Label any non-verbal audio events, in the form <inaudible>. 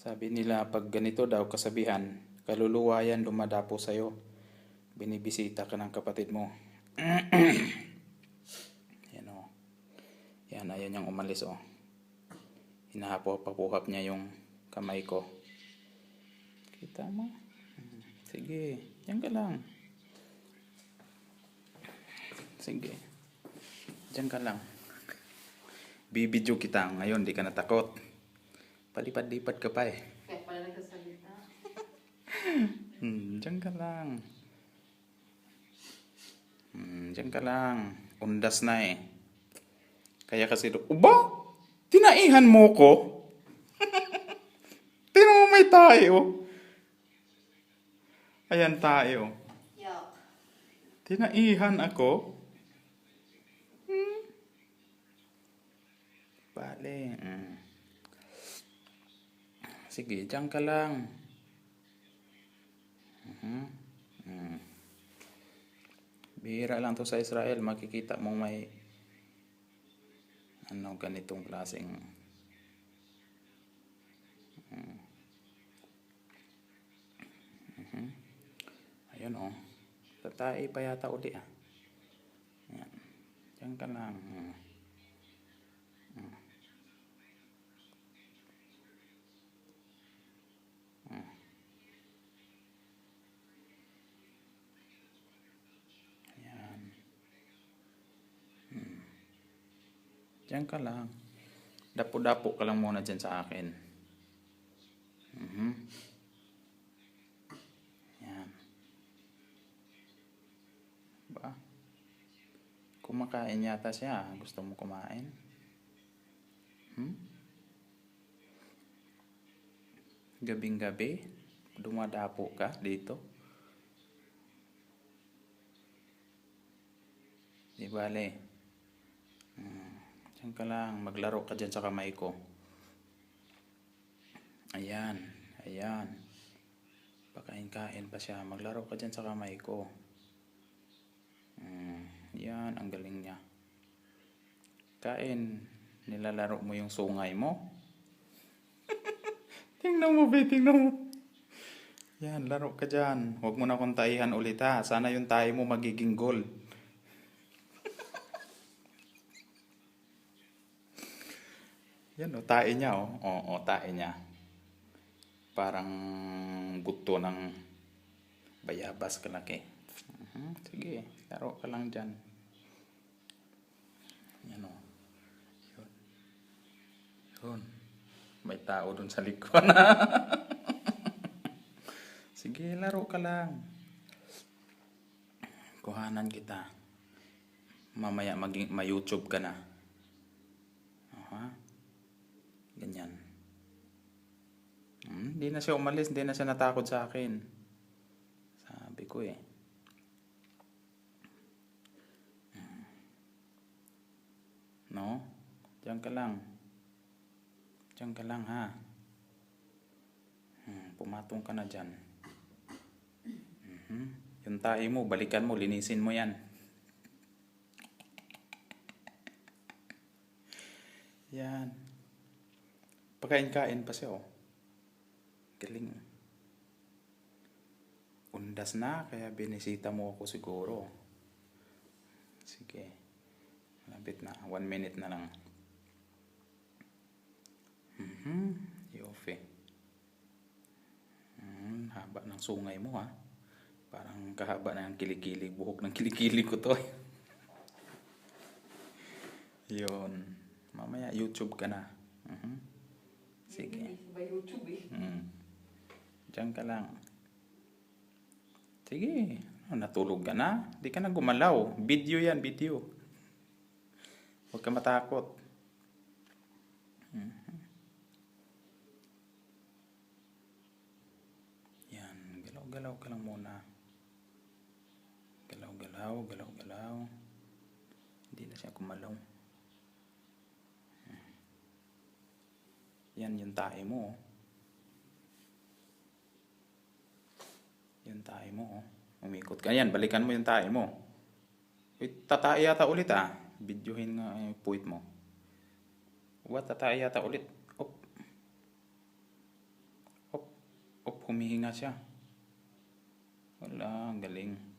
Sabi nila pag ganito daw kasabihan, kaluluwa yan dumadapo sa'yo. Binibisita ka ng kapatid mo. <clears throat> yan o. Yan, ayaw niyang umalis o. Hinahapo-papuhap niya yung kamay ko. Kita mo? Sige, yan ka lang. Sige. Diyan ka lang. Bibidyo kita ngayon, di ka natakot. Palipad-lipad ka pa eh. Kaya pala nagsasalita. Hmm, diyan ka lang. Hmm, diyan ka lang. Undas na eh. Kaya kasi, do- Uba! Tinaihan mo ko? <laughs> Tingnan mo may tayo. Ayan tayo. Yuck. Tinaihan ako? Hmm. Bale. Mm. Sige, diyan ka lang. Mhm. Mm. Bihira lang to sa Israel. Makikita mong may ano ganitong klaseng Mm. Mhm. Ayun oh. Tatay pa yata uli ah. Yan. Diyan ka lang. Mm. Diyan ka lang. Dapo-dapo ka lang muna dyan sa akin. Mhm. Yan. Ba? Kumakain yata siya. Gusto mo kumain? Hmm? Gabing-gabi, dumadapo ka dito. Di bale. Diyan ka lang. Maglaro ka dyan sa kamay ko. Ayan. Ayan. Pakain-kain pa siya. Maglaro ka dyan sa kamay ko. Mm, yan, ang galing niya. Kain. Nilalaro mo yung sungay mo. <laughs> tingnan mo, be, tingnan mo. Yan, laro ka dyan. Huwag mo na akong taihan ulit ha. Sana yung tayo mo magiging goal. Yan o, tae niya o. Oo, o, tae niya. Parang buto ng bayabas kalaki. Mhm, Sige, laro ka lang dyan. Yan o. Yun. Yun. May tao dun sa likod. <laughs> Sige, laro ka lang. Kuhanan kita. Mamaya maging, ma-YouTube ka na. Aha. Ganyan. Hmm, Hindi na siya umalis, hindi na siya natakot sa akin. Sabi ko eh. Hmm. No? Diyan ka lang. Diyan ka lang ha. Hmm, pumatong ka na dyan. Mhm. Yung tae mo, balikan mo, linisin mo yan. Yan. Pagkain-kain pa siya, oh. Galing. Undas na, kaya binisita mo ako siguro. Sige. Malapit na. One minute na lang. Mhm. Yofe. Hmm, haba ng sungay mo, ha? Parang kahaba na ng kilikili. Buhok ng kilikili ko to. <laughs> Yun. Mamaya YouTube ka na. Mhm. Sige. Ba YouTube eh? Mm. Diyan ka lang. Sige. Ano, natulog ka na? Di ka na gumalaw. Video yan, video. Huwag ka matakot. Mhm. Yan. Galaw-galaw ka lang muna. Galaw-galaw, galaw-galaw. Hindi na siya gumalaw. Yan yung tae mo. oh. Yung tae mo. oh. Umikot ka. Yan, balikan mo yung tae mo. Uy, tatae yata ulit ah. Videohin nga yung puwit mo. What? Tatae yata ulit. Oh. Hop, humihinga siya. Wala, galing.